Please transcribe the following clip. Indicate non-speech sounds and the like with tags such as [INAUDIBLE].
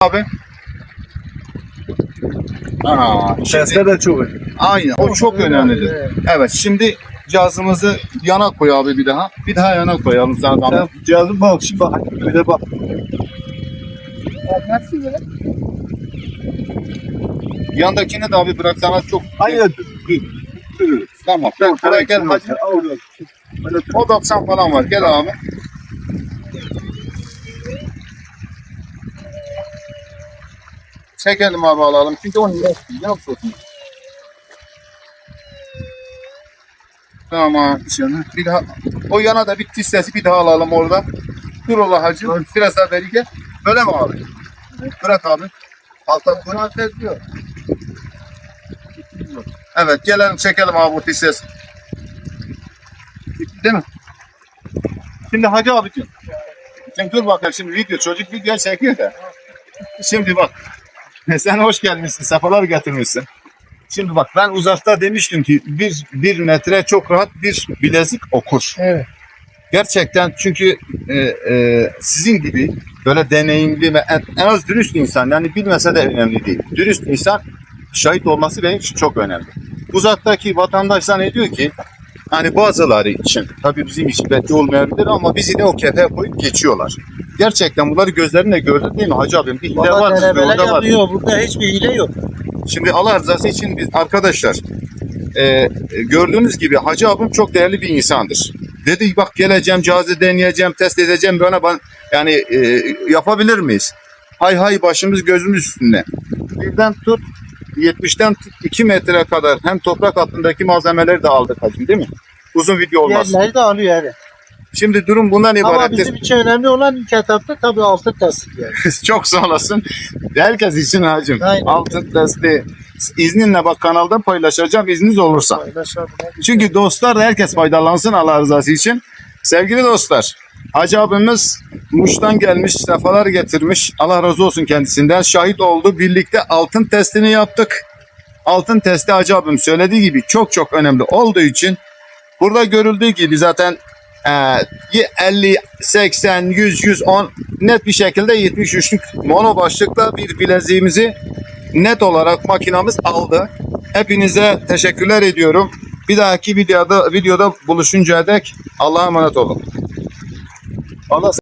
abi. Aa, de çok iyi. aynen o çok önemlidir. Evet şimdi cihazımızı yana koy abi bir daha. Bir daha yana koyalım da. Sen cihazın bak şimdi bak. Öyle bak. Yandakini de abi bırak sana çok. Aynen. Tamam. Ben buraya gel. Böyle O 90 falan var. Gel abi. Çekelim abi alalım. Çünkü onu yapsın. Tamam. Şimdi bir daha o yana da bir tiz sesi bir daha alalım orada. Dur ola hacı. Biraz daha beri gel. Böyle mi abi? Bırak abi. Altta bunu diyor. Evet gelelim çekelim abi bu tiz ses. Değil mi? Şimdi hacı abicim. Şimdi dur bakalım şimdi video çocuk video çekiyor da. Şimdi bak. [LAUGHS] Sen hoş gelmişsin. Sefalar getirmişsin. Şimdi bak ben uzakta demiştim ki bir, bir metre çok rahat bir bilezik okur. Evet. Gerçekten çünkü e, e, sizin gibi böyle deneyimli ve en, en az dürüst insan yani bilmese de önemli değil. Dürüst insan şahit olması benim için çok önemli. Uzaktaki vatandaş zannediyor ki hani bazıları için tabii bizim için belki olmayabilir ama bizi de o kefeye koyup geçiyorlar. Gerçekten bunları gözlerinle gördün değil mi Hacı abim? Bir hile var, bir denemeler orada var. yapıyor. Burada hiçbir hile yok. Şimdi Allah rızası için biz arkadaşlar e, gördüğünüz gibi Hacı abim çok değerli bir insandır. Dedi bak geleceğim cihazı deneyeceğim test edeceğim böyle ben yani e, yapabilir miyiz? Hay hay başımız gözümüz üstünde. Birden tut 70'ten tut 2 metre kadar hem toprak altındaki malzemeleri de aldık hacım değil mi? Uzun video olmaz. Yerleri de alıyor yani. Şimdi durum bundan Ama ibarettir. bizim için önemli olan ilk etapta tabii altın testi yani. [LAUGHS] Çok sağ olasın. Herkes için hacım. Aynen. Altın testi. İzninle bak kanalda paylaşacağım izniniz olursa. Paylaşalım. Çünkü dostlar da herkes faydalansın Allah rızası için. Sevgili dostlar, Hacı abimiz Muş'tan gelmiş, sefalar getirmiş. Allah razı olsun kendisinden. Şahit oldu. Birlikte altın testini yaptık. Altın testi Hacı abim söylediği gibi çok çok önemli olduğu için burada görüldüğü gibi zaten 50, 80, 100, 110 net bir şekilde 73'lük mono başlıkla bir bileziğimizi net olarak makinamız aldı. Hepinize teşekkürler ediyorum. Bir dahaki videoda videoda buluşuncaya dek Allah'a emanet olun. Allah